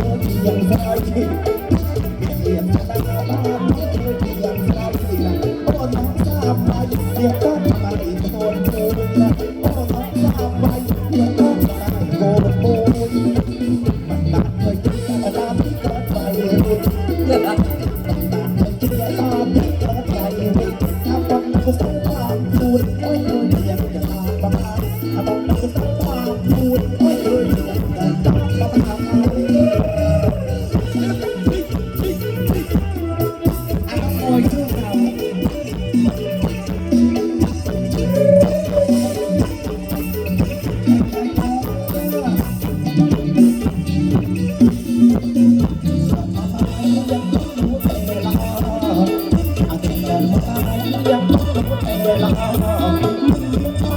Yang kita.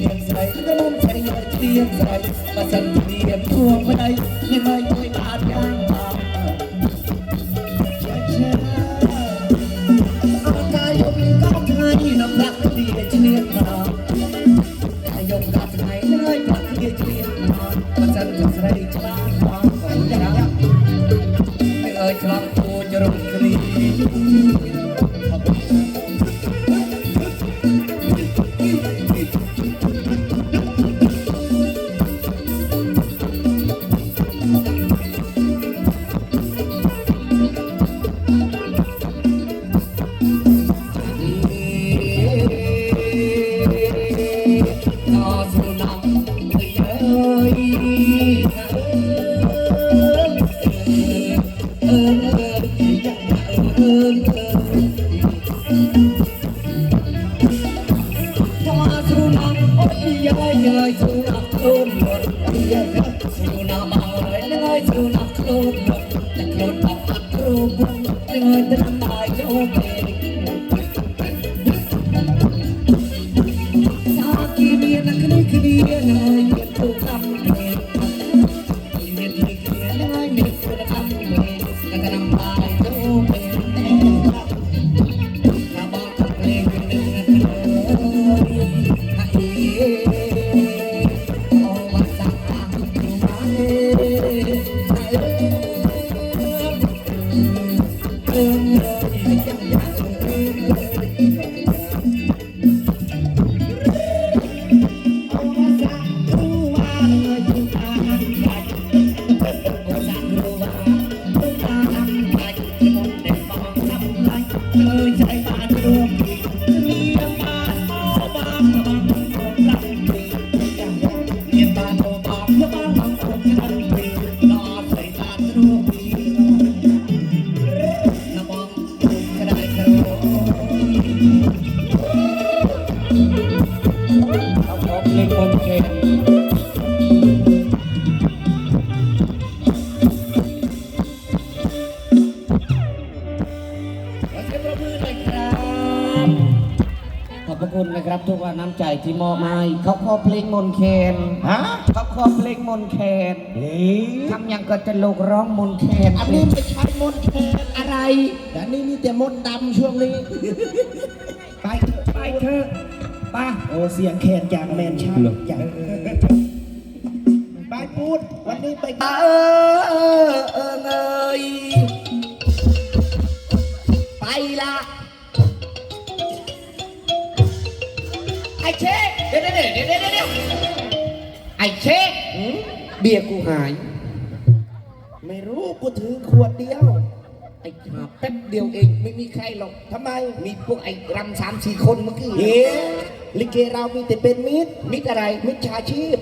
เงินใส่ก็มุ่งใช้เงินเตรียมใส่มาสั่นเตรียมพวไมาลัยให้ไม่ค่อยบาดยางบาดอากายกก้าวไทยน้ำหนักเดียจเนียนมากายกก้าวไทยเลยกับเดียจเนียนมามาสั่นใส่จ้า Oh, yeah. เอาของเล่นบนเกมขอเสียงปรบมือหน่อยครับขอบพระคุณนะครับทุกว่าน้ำใจที่มอบให้เขาขอเพลงมนต์แคนฮะเขาขอเพลงมนต์แคนเฮ้ยทำอย่างก็จะลูกร้องมนต์แคนอันนี้ไม่ใช่มนต์แคนอะไรแต่นี่มีแต่มนต์ดำช่วงนี้ ไป้าโอ้เสียงแคนจากแมนชั่นจากไปพูดวันนี้ไปเออเออเงยไปละไอ้เช็คเดี๋ยวเดี๋ยวเดี๋ยวเดี๋ยวเดี๋ยวไอ้เช็คเบียร์กูหาย ไม่รู้กูถือขวดเดียวไอ้ขา แป๊บเดียวเองไม่มีใครหรอกทำไม มีพวกไอ้รำสามสี่คนเมื่อกี้เอ๊ะลิเกเรามีแต่เป็นมิตรมิตรอะไร มิจฉาชีพ